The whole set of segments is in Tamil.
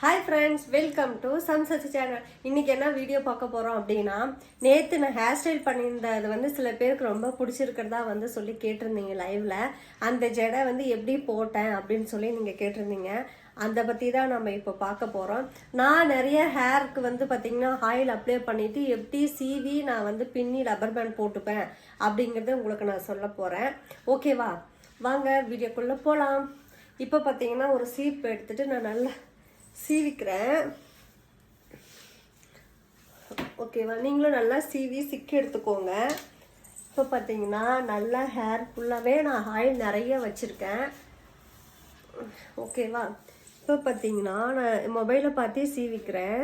ஹாய் ஃப்ரெண்ட்ஸ் வெல்கம் டு சம்சச்சி சேனல் இன்றைக்கி என்ன வீடியோ பார்க்க போகிறோம் அப்படின்னா நேற்று நான் ஹேர் ஸ்டைல் பண்ணியிருந்தது வந்து சில பேருக்கு ரொம்ப பிடிச்சிருக்கிறதா வந்து சொல்லி கேட்டிருந்தீங்க லைவில் அந்த ஜடை வந்து எப்படி போட்டேன் அப்படின்னு சொல்லி நீங்கள் கேட்டிருந்தீங்க. அதை பற்றி தான் நம்ம இப்போ பார்க்க போகிறோம் நான் நிறைய ஹேருக்கு வந்து பார்த்திங்கன்னா ஆயில் அப்ளை பண்ணிவிட்டு எப்படி சீவி நான் வந்து பின்னி ரப்பர் பேண்ட் போட்டுப்பேன் அப்படிங்கிறத உங்களுக்கு நான் சொல்ல போகிறேன் ஓகேவா வாங்க வீடியோக்குள்ளே போகலாம் இப்போ பார்த்தீங்கன்னா ஒரு சீப் எடுத்துகிட்டு நான் நல்லா சீவிக்கிறேன். ஓகேவா நீங்களும் நல்லா சீவி சிக்கி எடுத்துக்கோங்க. இப்போ பார்த்தீங்கன்னா நல்லா ஹேர் ஃபுல்லாகவே நான் ஆயில் நிறைய வச்சுருக்கேன். ஓகேவா இப்போ பார்த்தீங்கன்னா நான் மொபைலை பார்த்தே சீவிக்கிறேன்.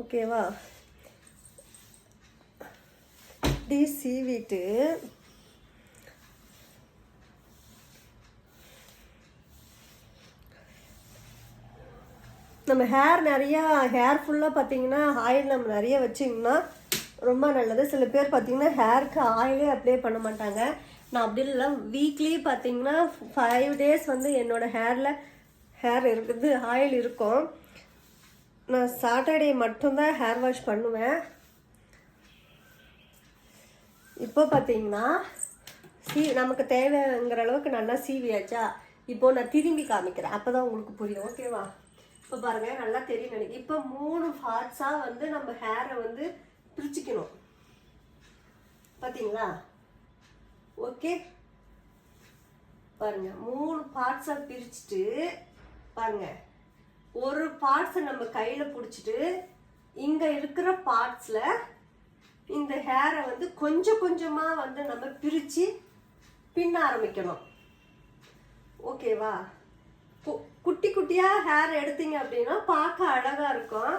ஓகேவா இப்படி சீவிட்டு நம்ம ஹேர் நிறையா ஹேர் ஃபுல்லாக பார்த்தீங்கன்னா ஆயில் நம்ம நிறைய வச்சிங்கன்னா ரொம்ப நல்லது. சில பேர் பார்த்தீங்கன்னா ஹேருக்கு ஆயிலே அப்ளை பண்ண மாட்டாங்க. நான் அப்படி இல்லை வீக்லி பார்த்தீங்கன்னா ஃபைவ் டேஸ் வந்து என்னோடய ஹேரில் ஹேர் இருக்குது ஆயில் இருக்கும். நான் சாட்டர்டே மட்டும்தான் ஹேர் வாஷ் பண்ணுவேன். இப்போ பார்த்தீங்கன்னா சீ நமக்கு தேவைங்கிற அளவுக்கு நல்லா சீவியாச்சா இப்போது நான் திரும்பி காமிக்கிறேன். அப்போ தான் உங்களுக்கு புரியும். ஓகேவா இப்போ பாருங்க நல்லா தெரியும் நினைக்கிறேன். இப்போ மூணு பார்ட்ஸாக வந்து நம்ம ஹேரை வந்து பிரிச்சுக்கணும். பார்த்தீங்களா ஓகே பாருங்க மூணு பார்ட்ஸாக பிரிச்சுட்டு பாருங்க. ஒரு பார்ட்ஸை நம்ம கையில் பிடிச்சிட்டு இங்கே இருக்கிற பார்ட்ஸில் இந்த ஹேரை வந்து கொஞ்சம் கொஞ்சமாக வந்து நம்ம பிரித்து பின்ன ஆரம்பிக்கணும். ஓகேவா குட்டி குட்டியாக ஹேர் எடுத்தீங்க அப்படின்னா பார்க்க அழகாக இருக்கும்.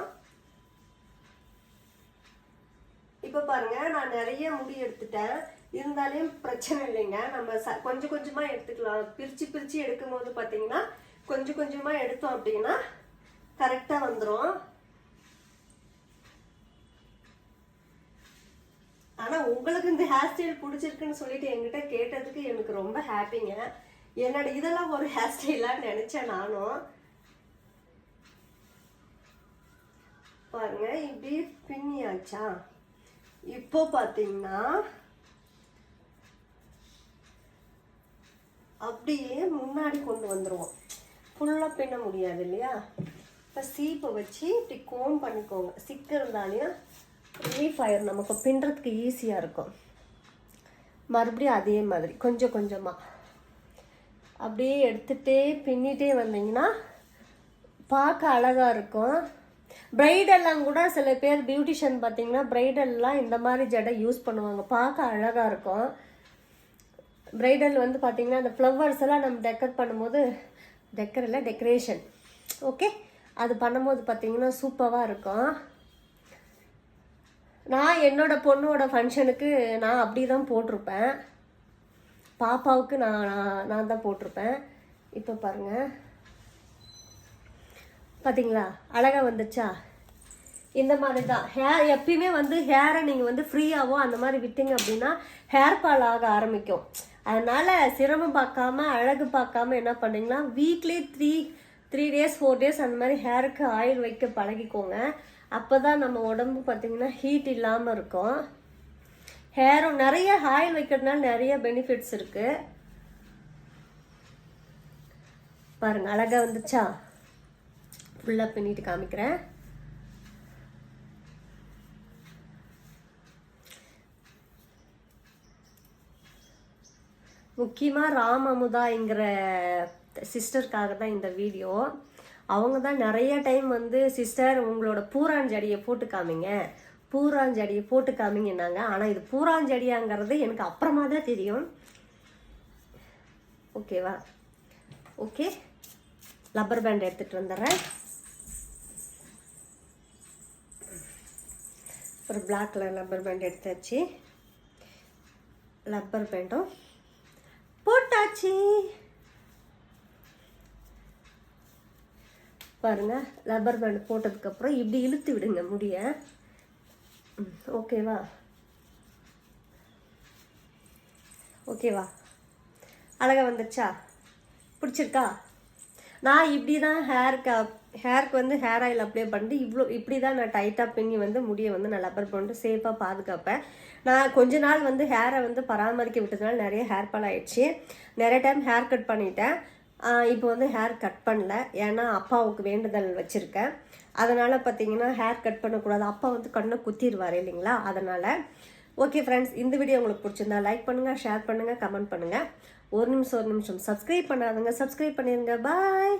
இப்போ பாருங்க நான் நிறைய முடி எடுத்துட்டேன். இருந்தாலும் பிரச்சனை இல்லைங்க. நம்ம ச கொஞ்சம் கொஞ்சமாக எடுத்துக்கலாம். பிரித்து பிரித்து எடுக்கும்போது பார்த்தீங்கன்னா கொஞ்சம் கொஞ்சமாக எடுத்தோம் அப்படின்னா கரெக்டாக வந்துடும் ஆனா உங்களுக்கு இந்த ஹேர் ஸ்டைல் பிடிச்சிருக்குன்னு சொல்லிட்டு என்கிட்ட கேட்டதுக்கு எனக்கு ரொம்ப ஹாப்பிங்க என்னோட இதெல்லாம் ஒரு ஹேர் ஸ்டைலான்னு நினைச்சேன் நானும். பாருங்க இப்படி பின்னியாச்சா இப்போ பாத்தீங்கன்னா அப்படியே முன்னாடி கொண்டு வந்துருவோம். ஃபுல்லாக பின்ன முடியாது இல்லையா? இப்போ சீப்பை வச்சு இப்படி கோம் பண்ணிக்கோங்க. சிக்கு இருந்தாலையும் ரிலீஃப் ஆயிரும். நமக்கு பின்னுறதுக்கு ஈஸியாக இருக்கும். மறுபடியும் அதே மாதிரி கொஞ்சம் கொஞ்சமாக அப்படியே எடுத்துகிட்டே பின்னிட்டே வந்தீங்கன்னா பார்க்க அழகாக இருக்கும். பிரைடெல்லாம் கூட சில பேர் பியூட்டிஷியன் பார்த்தீங்கன்னா பிரைடெல்லாம் இந்த மாதிரி ஜடை யூஸ் பண்ணுவாங்க. பார்க்க அழகாக இருக்கும். பிரைடல் வந்து பார்த்தீங்கன்னா அந்த ஃப்ளவர்ஸ் எல்லாம் நம்ம டெக்கர் பண்ணும்போது டெக்கர் இல்லை டெக்கரேஷன் ஓகே அது பண்ணும்போது பார்த்தீங்கன்னா சூப்பராக இருக்கும். நான் என்னோடய பொண்ணோட ஃபங்க்ஷனுக்கு நான் அப்படி தான் போட்டிருப்பேன். பாப்பாவுக்கு நான் நான் நான் தான் போட்டிருப்பேன். இப்போ பாருங்க. பார்த்தீங்களா அழகாக வந்துச்சா? இந்த மாதிரி தான். ஹேர் எப்பயுமே வந்து ஹேரை நீங்கள் வந்து ஃப்ரீயாகவோ அந்த மாதிரி விட்டீங்க அப்படின்னா ஹேர் ஃபால் ஆக ஆரம்பிக்கும். அதனால் சிரமம் பார்க்காம அழகு பார்க்காம என்ன பண்ணீங்கன்னா weekly three three days four days அந்த மாதிரி ஹேருக்கு ஆயில் வைக்க பழகிக்கோங்க. அப்போ தான் நம்ம உடம்பு பார்த்திங்கன்னா ஹீட் இல்லாமல் இருக்கும். ஹேரும் நிறைய ஆயில் வைக்கிறதுனால நிறைய பெனிஃபிட்ஸ் இருக்கு. பாருங்க அழகா வந்துச்சா? ஃபுல்லாக பின்னிட்டு காமிக்கிறேன். முக்கியமாக ராம் அமுதாங்கிற சிஸ்டருக்காக தான் இந்த வீடியோ அவங்க தான் நிறைய டைம் வந்து சிஸ்டர் உங்களோட பூராஞ்சடியை போட்டு காமிங்க. பூராஞ்சடியை போட்டு காமிங்கன்னாங்க ஆனால் இது பூராஞ்செடியாங்கிறது எனக்கு அப்புறமா தான் தெரியும் ஓகேவா ஓகே லப்பர் பேண்ட் எடுத்துகிட்டு வந்துடுறேன். ஒரு பிளாக் கலர் லப்பர் பேண்ட் எடுத்தாச்சு. லப்பர் பேண்டும் போட்டாச்சு. பாருங்க லப்பர் பேண்ட் போட்டதுக்கப்புறம் இப்படி இழுத்து விடுங்க முடிய. ஓகேவா? ஓகேவா? அழகாக வந்துச்சா பிடிச்சிருக்கா? நான் இப்படி தான் ஹேருக்கு ஹேருக்கு வந்து ஹேர் ஆயில் அப்ளை பண்ணிட்டு இவ்வளோ இப்படி தான் நான் டைட்டாக பின்னி வந்து முடியை வந்து நான் லப்பர் பண்ணிட்டு சேஃபாக பாதுகாப்பேன். நான் கொஞ்ச நாள் வந்து ஹேரை வந்து பராமரிக்க விட்டதுனால நிறைய ஹேர் ஃபால் ஆயிடுச்சு. நிறைய டைம் ஹேர் கட் பண்ணிட்டேன். இப்போ வந்து ஹேர் கட் பண்ணல. ஏன்னா அப்பாவுக்கு வேண்டுதல் வச்சுருக்கேன். அதனால் பார்த்தீங்கன்னா ஹேர் கட் பண்ணக்கூடாது. அப்பா வந்து கண்ணை குத்திடுவார் இல்லைங்களா? அதனால் ஓகே ஃப்ரெண்ட்ஸ் இந்த வீடியோ உங்களுக்கு பிடிச்சிருந்தா லைக் பண்ணுங்கள் ஷேர் பண்ணுங்கள் கமெண்ட் பண்ணுங்கள் ஒரு நிமிஷம் ஒரு நிமிஷம் சப்ஸ்கிரைப் பண்ணாதுங்க. சப்ஸ்கிரைப் பண்ணிடுங்க பாய்